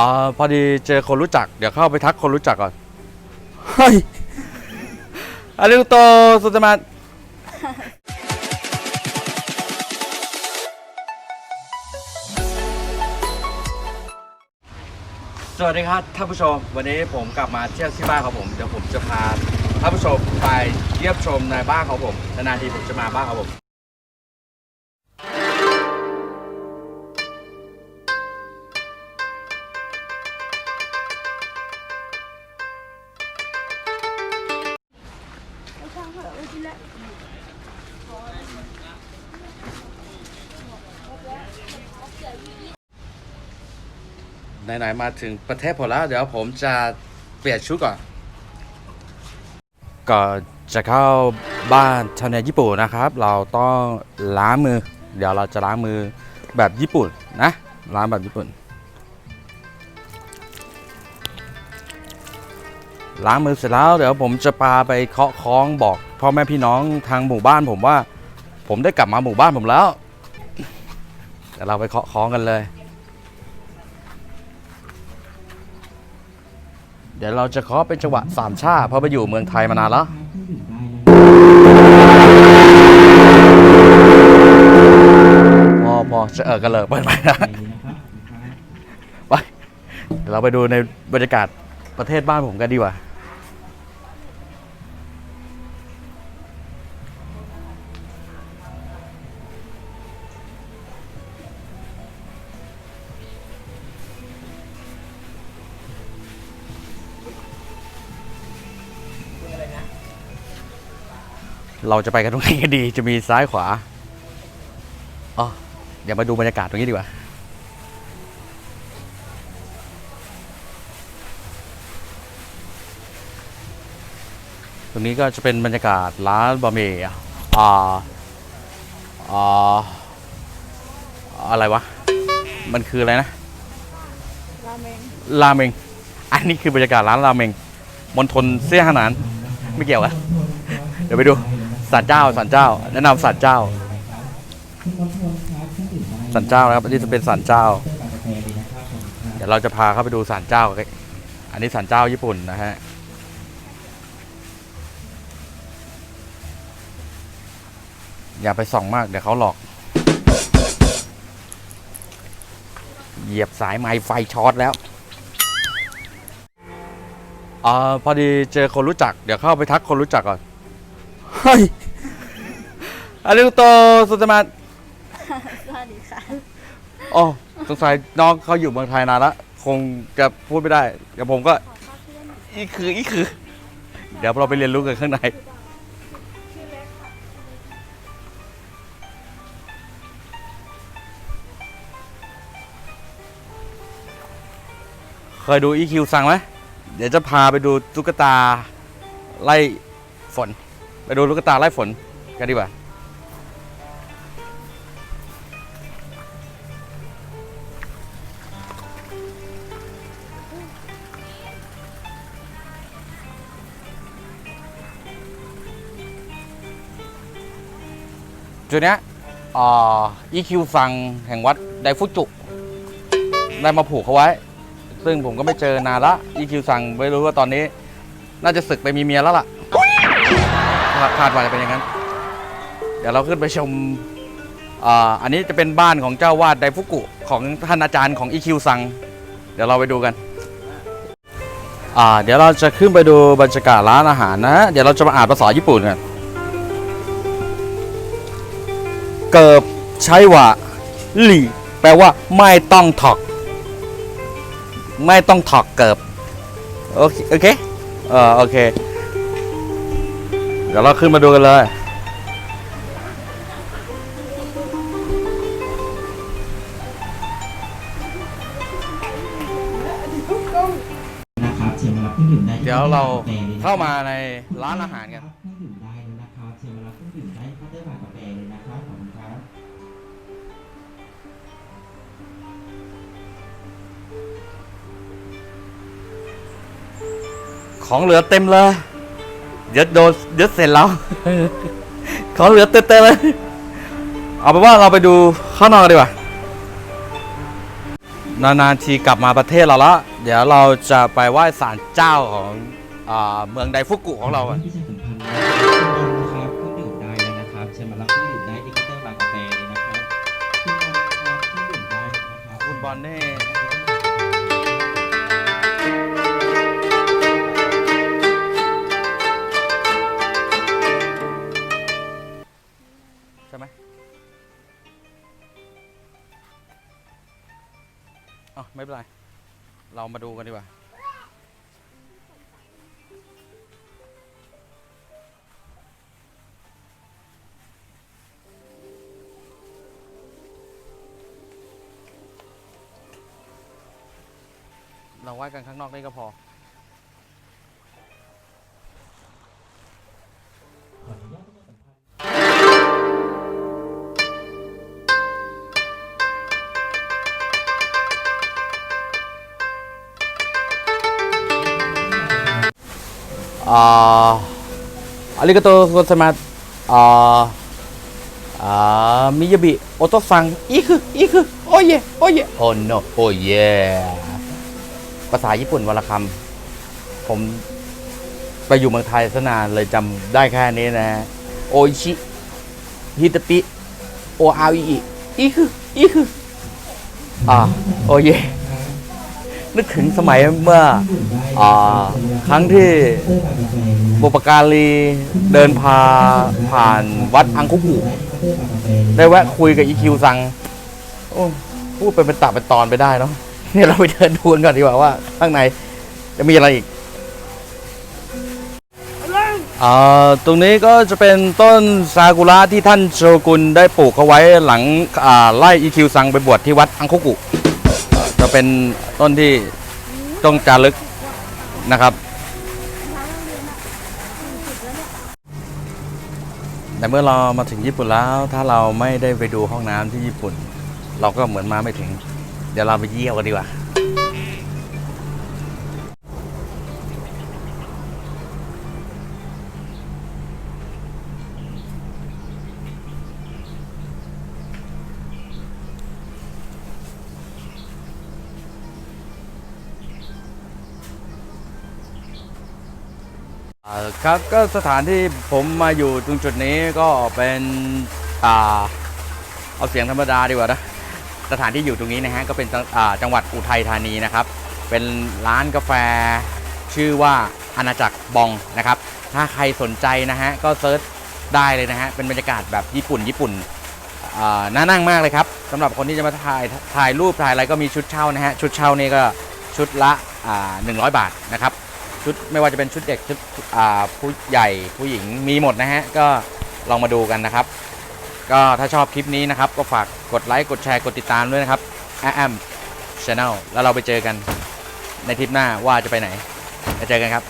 อ่าพอดีเจอคนรู้จัก เดี๋ยวเข้าไปทักคนรู้จักก่อน เฮ้ยอาริโตสุตมาสวัสดีครับท่านผู้ชม วันนี้ผมกลับมาเที่ยวที่บ้านของผม เดี๋ยวผมจะพาท่านผู้ชมไปเยี่ยมชมในบ้านของผม นานๆทีผมจะมาบ้านของผม ไหนๆมาถึงประเทศผมแล้ว เดี๋ยวผมจะเปลี่ยนชุดก่อน ก่อนจะเข้าบ้านชาวเนญี่ปุ่นนะครับ เราต้องล้างมือ เดี๋ยวเราจะล้างมือแบบญี่ปุ่นนะล้างแบบญี่ปุ่น ล้างมือเสร็จแล้วเดี๋ยวผมจะพาไปเคาะค้องบอกพ่อแม่พี่น้องทางหมู่บ้านผมว่า ผมได้กลับมาหมู่บ้านผมแล้วเดี๋ยวเราไปเคาะค้องกันเลย เดี๋ยวเราจะเคาะเป็นจังหวะสามชาเพราะไปอยู่เมืองไทยมานานแล้วพอพอจะเออกันเลยเปิดไปนะไปเดี๋ยวเราไปดูในบรรยากาศประเทศบ้านผมกันดีกว่า เราจะไปกันตรงไหนกันดีจะมีซ้ายขวาอ๋อเดี๋ยวมาดูบรรยากาศตรงนี้ดีกว่าตรงนี้ก็จะเป็นบรรยากาศร้านบะหมี่อ่าอ่าอะไรวะ มันคืออะไรนะ ราเมง ราเมง อันนี้คือบรรยากาศร้านราเมง มณฑลเสี้ยหนาน ไม่เกี่ยวกัน เดี๋ยวไปดู สันเจ้าสันเจ้า แนะนำสันเจ้า สันเจ้านะครับอันนี้จะเป็นสันเจ้า เดี๋ยวเราจะพาเข้าไปดูสันเจ้า อันนี้สันเจ้าญี่ปุ่นนะฮะอย่าไปส่องมากเดี๋ยวเขาหลอก เหยียบสายไม้ไฟช็อตแล้วอ่าพอดีเจอคนรู้จัก เดี๋ยวเข้าไปทักคนรู้จักก่อน เฮ้ย อาริโตสุตมาสวัสดีค่ะ อ๋อสงสัยน้องเขาอยู่เมืองไทยนานละคงจะพูดไม่ได้เดี๋ยวผมก็อีคืออีคือ เดี๋ยวเราไปเรียนรู้กันข้างในเคยดู EQ สั่งไหมเดี๋ยวจะพาไปดูตุ๊กตาไล่ฝน ไปดูตุ๊กตาไล่ฝนกันดีกว่า จุดเนี้ยอ่า EQ สั่งแห่งวัดไดฟุจุ ได้มาผูกเขาไว้ ซึ่งผมก็ไม่เจอนานละ EQ สั่งไม่รู้ว่าตอนนี้ น่าจะศึกไปมีเมียแล้วล่ะคาดว่าจะเป็นอย่างนั้น เดี๋ยวเราขึ้นไปชมอันนี้จะเป็นบ้านของเจ้าวาดไดฟุกุ ของท่านอาจารย์ของ EQ สั่งเดี๋ยวเราไปดูกันเดี๋ยวเราจะขึ้นไปดูบรรยากาศร้านอาหารนะ เดี๋ยวเราจะมาอ่านภาษาญี่ปุ่นกัน เกิบใช้ว่าหลี่แปลว่าไม่ต้องถอก ไม่ต้องถอกเกิบโอเคโอเคเออโอเค เดี๋ยวเราขึ้นมาดูกันเลยนะครับเชิญมารับเครื่องดื่มได้ที่เดี๋ยวเรากาแฟลยนะครับเข้ามาในร้านอาหารกัน ของเหลือเต็มเลยเดี๋ยวโดนเดี๋ยวเสร็จแล้ว ของเหลือเต็มเต็มๆเลย เอาเป็นว่าเราไปดูข้างนอกกันดีกว่านานๆทีกลับมาประเทศเราละเดี๋ยวเราจะไปไหว้ศาลเจ้าของอาเมืองไดฟุกุของเราอะที่จะสัมพันธ์นะครับเครื่องดื่มได้เลยนะครับเชิญมารับเครื่องดื่มได้ที่เคาน์เตอร์บาร์กาแฟเลยนะครับคุณบอลครับเครื่องดื่มได้นะครับคุณบอลนี่ เรามาดูกันดีกว่า เราไหว้กันข้างนอกนี่ก็พอ ริกาโตโกซามาอาอ่ามิยาบิโอโตซังอีคืออีคือโอเยโอเยโอโนโอเยภาษาญี่ปุ่นวรรคำผมไปอยู่เมืองไทยซะนานเลยจำได้แค่นี้นะฮะโอชิฮิตปิโออาอิอิอีคืออีคืออ่าโอเย นึกถึงสมัยเมื่ออครั้งที่บุปการีเดินพาผ่านวัดอังคุกุได้แวะคุยกับอีคิวซังโอ้พูดเป็นเป็นตับเป็นตอนไปได้เนาะเนี่ยเราไปเดินดูกันก่อนดีกว่าว่าข้างในจะมีอะไรอีกอ่าตรงนี้ก็จะเป็นต้นซากุระที่ท่านโชกุนได้ปลูกเอาไว้หลังอ่าไล่อีคิวซังไปบวชที่วัดอังคุกุจะเป็น ต้นที่ต้องจารึกนะครับ แต่เมื่อเรามาถึงญี่ปุ่นแล้ว ถ้าเราไม่ได้ไปดูห้องน้ำที่ญี่ปุ่น เราก็เหมือนมาไม่ถึง เดี๋ยวเราไปเยี่ยวกันดีกว่า ครับก็สถานที่ผมมาอยู่ตรงจุดนี้ก็เป็นอ่าเอาเสียงธรรมดาดีกว่านะสถานที่อยู่ตรงนี้นะฮะก็เป็นจังหวัดอุทัยธานีนะครับ เป็นร้านกาแฟชื่อว่าอาณาจักรบองนะครับ ถ้าใครสนใจนะฮะก็เซิร์ชได้เลยนะฮะเป็นบรรยากาศแบบญี่ปุ่น ญี่ปุ่นน่านั่งมากเลยครับสำหรับคนที่จะมาถ่ายถ่ายรูปถ่ายอะไรก็มีชุดเช่านะฮะชุดเช่านี่ก็ชุดละอ่า100 บาทนะครับ ชุดไม่ว่าจะเป็นชุดเด็กชุดผู้ใหญ่ผู้หญิงมีหมดนะฮะ ก็ลองมาดูกันนะครับ ก็ถ้าชอบคลิปนี้นะครับ ก็ฝากกดไลค์กดแชร์กดติดตามด้วยนะครับแอมชนแนลแล้วเราไปเจอกันในทริปหน้าว่าจะไปไหนไปเจอกันครับ